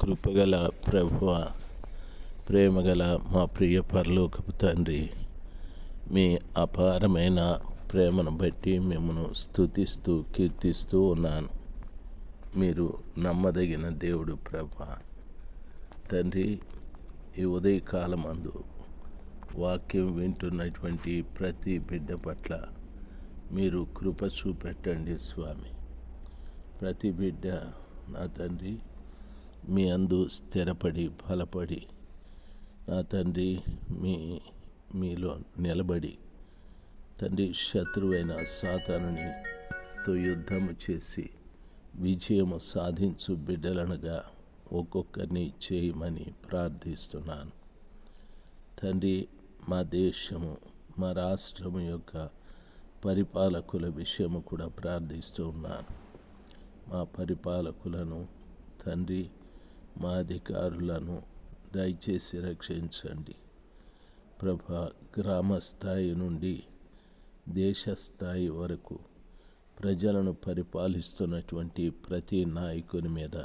కృపగల ప్రభువ ప్రేమగల మా ప్రియ పరలోకపు తండ్రి మీ అపారమైన ప్రేమను బట్టి మిమ్మను స్తుతిస్తూ కీర్తిస్తూ ఉన్నాను. మీరు నమ్మదగిన దేవుడు ప్రభ తండ్రి ఈ ఉదయకాలమందు వాక్యం వింటున్నటువంటి ప్రతి బిడ్డ పట్ల మీరు కృప చూపెట్టండి స్వామి. ప్రతి బిడ్డ నా తండ్రి మీ అందు స్థిరపడి బలపడి నా తండ్రి మీ మీలో నిలబడి తండ్రి శత్రువైన సాతానుని తో యుద్ధము చేసి విజయము సాధించు బిడ్డలనుగా ఒక్కొక్కరిని చేయమని ప్రార్థిస్తున్నాను. తండ్రి మా దేశము మా రాష్ట్రము యొక్క పరిపాలకుల విషయము కూడా ప్రార్థిస్తూ ఉన్నాను. మా పరిపాలకులను తండ్రి మా అధికారులను దయచేసి రక్షించండి. ప్రభ గ్రామ స్థాయి నుండి దేశ స్థాయి వరకు ప్రజలను పరిపాలిస్తున్నటువంటి ప్రతి నాయకుని మీద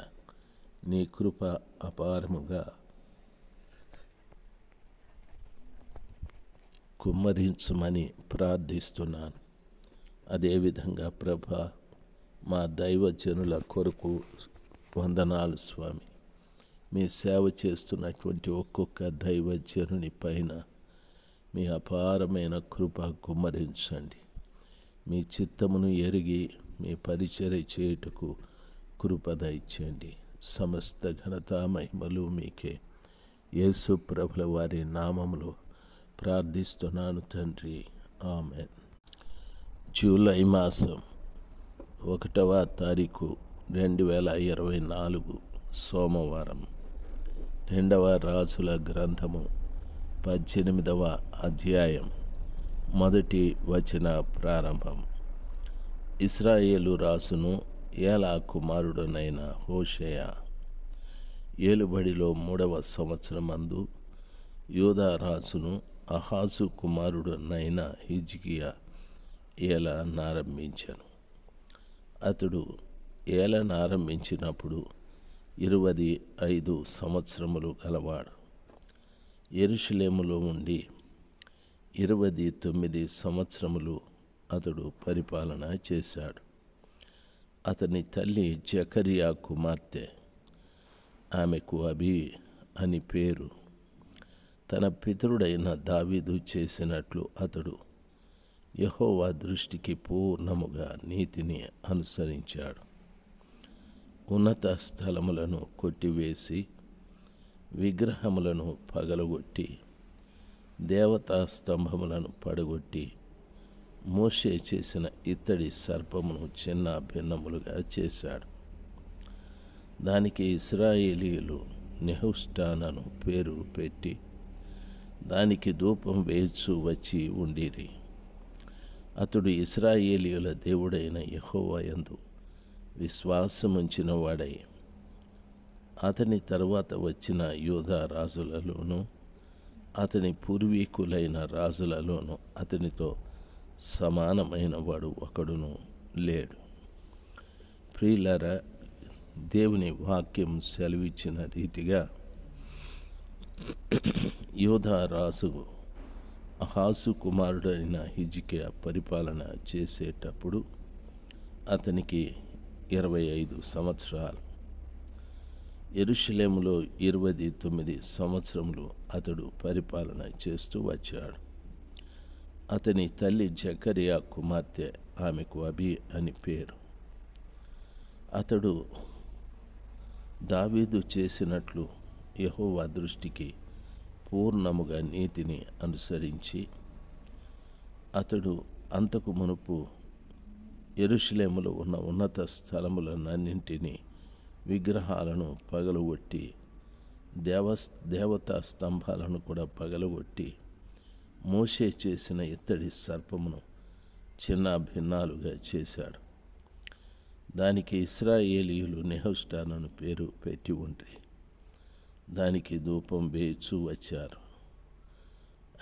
నీ కృప అపారముగా కుమ్మరించమని ప్రార్థిస్తున్నాను. అదేవిధంగా ప్రభ మా దైవజనుల కొరకు వందనాలు స్వామి. మీ సేవ చేస్తున్నటువంటి ఒక్కొక్క దైవజనుని పైన మీ అపారమైన కృప కుమ్మరించండి మీ చిత్తమును ఎరిగి మీ పరిచర్య చేయుటకు కృప దయచేయండి. సమస్త ఘనత మహిమలు మీకే. యేసు ప్రభుల వారి నామములో ప్రార్థిస్తున్నాను తండ్రి. ఆమె జూలై మాసం ఒకటవ తారీఖు రెండు వేల ఇరవై నాలుగు సోమవారం. రెండవ రాసుల గ్రంథము పద్దెనిమిదవ అధ్యాయం మొదటి వచన ప్రారంభం. ఇస్రాయేలు రాసును ఏలా కుమారుడునైన హోషయ ఏలుబడిలో మూడవ సంవత్సరమందు యూదా రాసును అహాసు కుమారుడునైన హిజ్కియా ఏలనారంభించాను అతడు ఏలనారంభించినప్పుడు ఇరవది ఐదు సంవత్సరములు గలవాడు. ఎరుషులేములో ఉండి ఇరవది తొమ్మిది సంవత్సరములు అతడు పరిపాలన చేశాడు. అతని తల్లి జకరియా కుమార్తె ఆమెకు అభి అని పేరు. తన పితరుడైన దావీదు చేసినట్లు అతడు యహోవా దృష్టికి పూర్ణముగా నీతిని అనుసరించాడు. ఉన్నత స్థలములను కొట్టివేసి విగ్రహములను పగలగొట్టి దేవతా స్తంభములను పడగొట్టి మోషే చేసిన ఇత్తడి సర్పమును చిన్న భిన్నములుగా చేశాడు. దానికి ఇస్రాయేలీలు నెహుష్టానను పేరు పెట్టి దానికి ధూపం వేచు వచ్చి ఉండిరి. అతడు ఇస్రాయేలీయుల దేవుడైన యహోవయందు విశ్వాసముంచిన వాడై అతని తర్వాత వచ్చిన యోధా రాజులలోనూ అతని పూర్వీకులైన రాజులలోనూ అతనితో సమానమైన వాడు ఒకడును లేడు. ప్రియులర దేవుని వాక్యం సెలవిచ్చిన రీతిగా యోధా రాజు అహాసు కుమారుడైన హిజికియా పరిపాలన చేసేటప్పుడు అతనికి ఇరవై ఐదు సంవత్సరాలు. ఎరుషలేములో ఇరవై తొమ్మిది సంవత్సరములు అతడు పరిపాలన చేస్తూ వచ్చాడు. అతని తల్లి జకరియా కుమార్తె ఆమెకు అభి అని పేరు. అతడు దావీదు చేసినట్లు యహోవా దృష్టికి పూర్ణముగా నీతిని అనుసరించి అతడు అంతకు మునుపు ఎరుషలేములో ఉన్న ఉన్నత స్థలములన్నింటినీ విగ్రహాలను పగలగొట్టి దేవస్ దేవతా స్తంభాలను కూడా పగలగొట్టి మోసే చేసిన ఇత్తడి సర్పమును చిన్న భిన్నాలుగా చేశాడు. దానికి ఇస్రాయేలీయులు నెహస్టానను పేరు పెట్టి ఉంటే దానికి ధూపం వేయచూ వచ్చారు.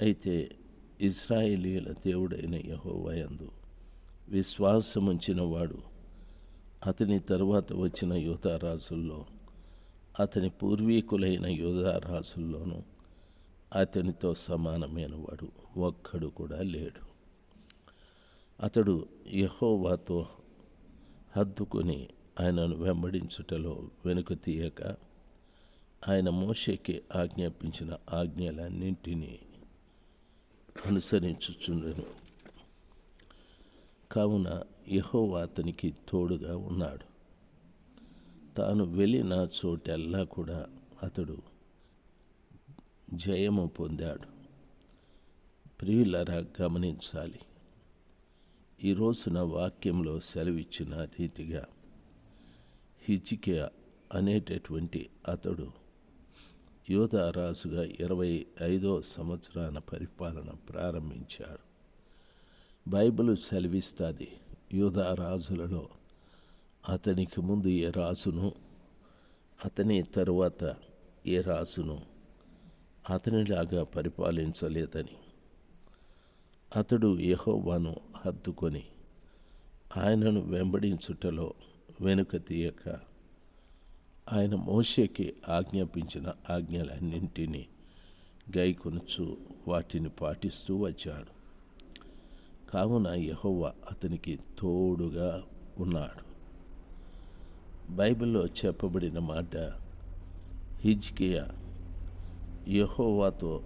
అయితే ఇస్రాయేలీల దేవుడైన యహోవయందు విశ్వాసముంచిన ఉంచినవాడు అతని తరువాత వచ్చిన యోధారాజుల్లో అతని పూర్వీకులైన యోధారాజుల్లోనూ అతనితో సమానమైన వాడు ఒక్కడు కూడా లేడు. అతడు యహోవాతో హద్దుకొని ఆయనను వెంబడించుటలో వెనుక తీయక ఆయన మోషేకి ఆజ్ఞాపించిన ఆజ్ఞలన్నింటినీ అనుసరించుచుండెను. కావున యహోవా అతనికి తోడుగా ఉన్నాడు. తాను వెళ్ళిన చోటెల్లా కూడా అతడు జయము పొందాడు. ప్రియులరా గమనించాలి. ఈ రోజున వాక్యంలో సెలవిచ్చిన రీతిగా హిజికియా అనేటటువంటి అతడు యోధారాజుగా ఇరవై ఐదో సంవత్సరాన పరిపాలన ప్రారంభించాడు. బైబిల్ సెలవిస్తుంది. యూదారాజులలో అతనికి ముందు ఏ రాజును అతని తరువాత ఏ రాజును అతనిలాగా పరిపాలించలేదని. అతడు యహోవాను హత్తుకొని ఆయనను వెంబడించుటలో వెనుక తీయక ఆయన మోషేకి ఆజ్ఞాపించిన ఆజ్ఞలన్నింటినీ గైకొనుచు వాటిని పాటిస్తూ వచ్చాడు. కావున యహోవ అతనికి తోడుగా ఉన్నాడు. బైబిల్లో చెప్పబడిన మాట హిజ్కియా యహోవాతో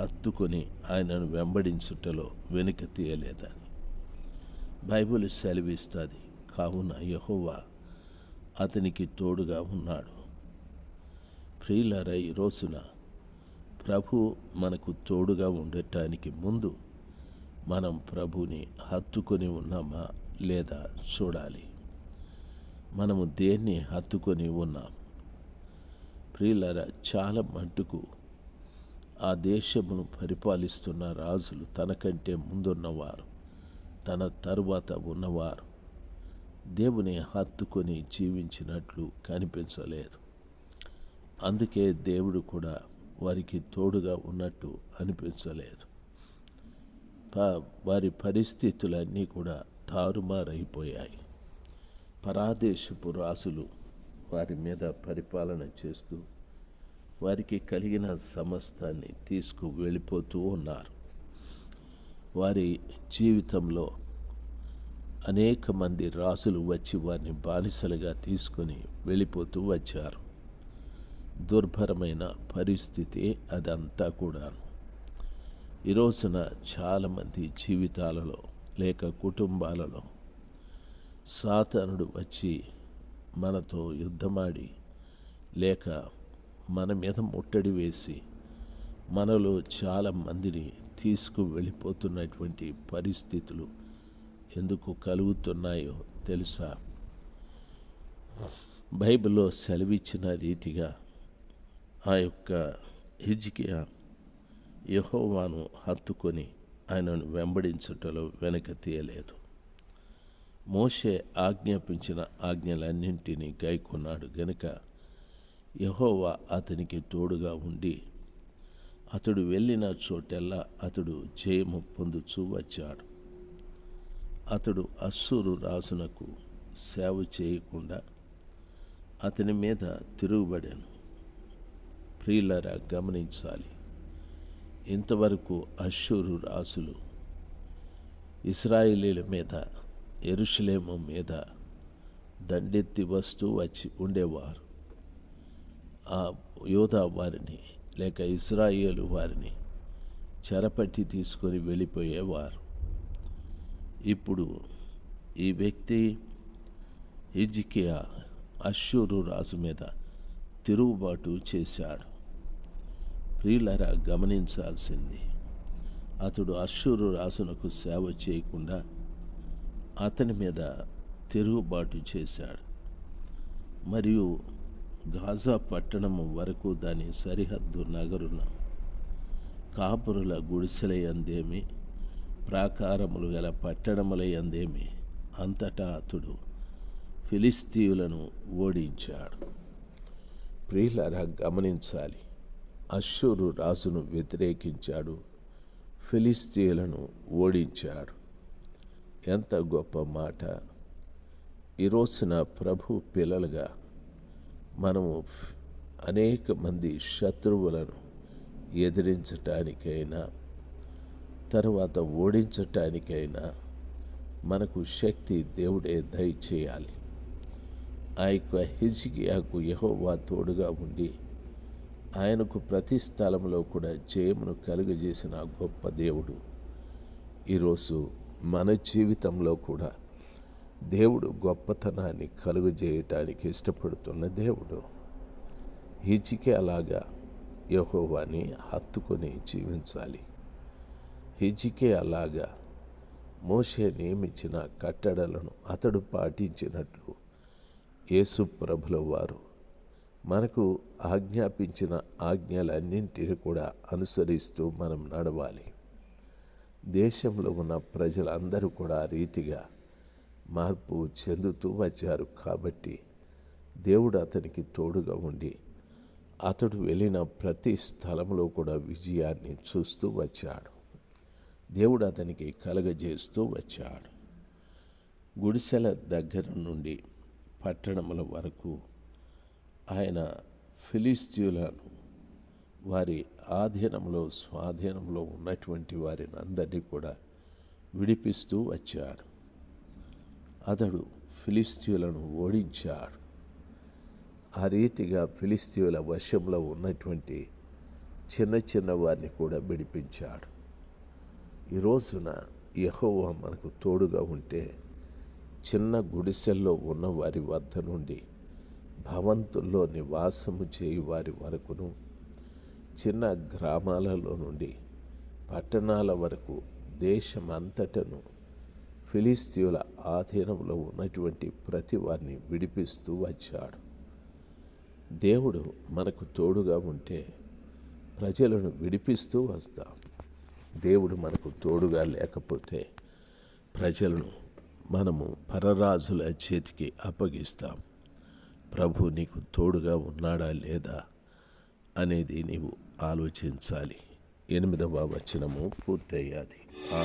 హత్తుకొని ఆయనను వెంబడించుటలో వెనుక తీయలేదని. బైబిల్ సెలవిస్తుంది. కావున యెహోవా అతనికి తోడుగా ఉన్నాడు. ప్రియులర ఈ రోజున ప్రభు మనకు తోడుగా ఉండటానికి ముందు మనం ప్రభుని హత్తుకొని ఉన్నామా లేదా చూడాలి. మనము దేన్ని హత్తుకొని ఉన్నాం? ప్రియులర చాలా మట్టుకు ఆ దేశమును పరిపాలిస్తున్న రాజులు తనకంటే ముందున్నవారు తన తరువాత ఉన్నవారు. దేవుని హత్తుకొని జీవించినట్లు కనిపించలేదు. అందుకే దేవుడు కూడా వారికి తోడుగా ఉన్నట్టు అనిపించలేదు. వారి పరిస్థితులన్నీ కూడా తారుమారైపోయాయి. పరాదేశపు రాసులు వారి మీద పరిపాలన చేస్తూ వారికి కలిగిన సమస్తాన్ని తీసుకు వెళ్ళిపోతూ ఉన్నారు. వారి జీవితంలో అనేక మంది రాసులు వచ్చి వారిని బానిసలుగా తీసుకొని వెళ్ళిపోతూ వచ్చారు. దుర్భరమైన పరిస్థితి అదంతా కూడా ఈ రోజున చాలామంది జీవితాలలో లేక కుటుంబాలలో సాతనుడు వచ్చి మనతో యుద్ధమాడి లేక మన మీద ముట్టడి వేసి మనలో చాలా మందిని తీసుకు వెళ్ళిపోతున్నటువంటి పరిస్థితులు ఎందుకు కలుగుతున్నాయో తెలుసా? బైబిల్లో సెలవిచ్చిన రీతిగా ఆ యొక్క హిజ్కియా యహోవాను హత్తుకొని ఆయనను వెంబడించుటలో వెనక తీయలేదు. మోషే ఆజ్ఞాపించిన ఆజ్ఞలన్నింటినీ గైకొన్నాడు. గనుక యహోవా అతనికి తోడుగా ఉండి అతడు వెళ్ళిన చోటెల్లా అతడు జయము పొందుచూ వచ్చాడు. అతడు అస్సూరు రాజునకు సేవ చేయకుండా అతని మీద తిరుగుబడాను. ప్రియులరా గమనించాలి. ఇంతవరకు అశ్షూరు రాసులు ఇస్రాయిలీల మీద ఎరుషులేము మీద దండెత్తి వస్తూ వచ్చి ఉండేవారు. ఆ యోధా వారిని లేక ఇస్రాయేలు వారిని చెరపట్టి తీసుకొని వెళ్ళిపోయేవారు. ఇప్పుడు ఈ వ్యక్తి హిజ్కియా అశ్షూరు రాజు మీద తిరుగుబాటు చేశాడు. ప్రియులరా గమనించాల్సింది. అతడు అశ్వరు రాసునకు సేవ చేయకుండా అతని మీద తిరుగుబాటు చేశాడు. మరియు గాజా పట్టణం వరకు దాని సరిహద్దు నగరున కాపురుల గుడిసెలయందేమి ప్రాకారములు గల పట్టణములయందేమి అంతటా అతడు ఫిలిస్తీయులను ఓడించాడు. ప్రియులరా గమనించాలి. అశ్షూరు రాజును వ్యతిరేకించాడు. ఫిలిస్తీయులను ఓడించాడు. ఎంత గొప్ప మాట. ఈరోజున ప్రభు పిల్లలుగా మనము అనేక మంది శత్రువులను ఎదిరించటానికైనా తర్వాత ఓడించటానికైనా మనకు శక్తి దేవుడే దయచేయాలి. ఆ యొక్క హిజ్కియాకు యహోవా తోడుగా ఉండి ఆయనకు ప్రతి స్థలంలో కూడా జయమును కలుగజేసిన గొప్ప దేవుడు. ఈరోజు మన జీవితంలో కూడా దేవుడు గొప్పతనాన్ని కలుగజేయటానికి ఇష్టపడుతున్న దేవుడు. హిజికి అలాగా యహోవాని హత్తుకొని జీవించాలి. హిజికే అలాగా మోషే నియమించిన కట్టడలను అతడు పాటించినట్లు యేసు ప్రభుల వారు మనకు ఆజ్ఞాపించిన ఆజ్ఞలన్నింటినీ కూడా అనుసరిస్తూ మనం నడవాలి. దేశంలో ఉన్న ప్రజలందరూ కూడా ఆ రీతిగా మార్పు చెందుతూ వచ్చారు కాబట్టి దేవుడు అతనికి తోడుగా ఉండి అతడు వెళ్ళిన ప్రతి స్థలంలో కూడా విజయాన్ని చూస్తూ వచ్చాడు. దేవుడు అతనికి కలగజేస్తూ వచ్చాడు. గుడిసెల దగ్గర నుండి పట్టణముల వరకు ఆయన ఫిలిస్తీయులను వారి ఆధీనంలో స్వాధీనంలో ఉన్నటువంటి వారిని అందరినీ కూడా విడిపిస్తూ వచ్చాడు. అతడు ఫిలిస్తీయులను ఓడించాడు. ఆ రీతిగా ఫిలిస్తీయుల వశంలో ఉన్నటువంటి చిన్న చిన్న వారిని కూడా విడిపించాడు. ఈ రోజున మనకు తోడుగా ఉంటే చిన్న గుడిసెల్లో ఉన్న వారి వద్ద నుండి భవంతుల్లో నివాసము చేయు వారి వరకును చిన్న గ్రామాలలో నుండి పట్టణాల వరకు దేశమంతటను ఫిలిస్తీయుల ఆధీనంలో ఉన్నటువంటి ప్రతి వారిని విడిపిస్తూ వచ్చాడు. దేవుడు మనకు తోడుగా ఉంటే ప్రజలను విడిపిస్తూ వస్తాం. దేవుడు మనకు తోడుగా లేకపోతే ప్రజలను మనము పరరాజుల చేతికి అప్పగిస్తాం. ప్రభు నీకు తోడుగా ఉన్నాడా లేదా అనేది నీవు ఆలోచించాలి. ఎనిమిదవ వచనము పూర్తయ్యాది. ఆ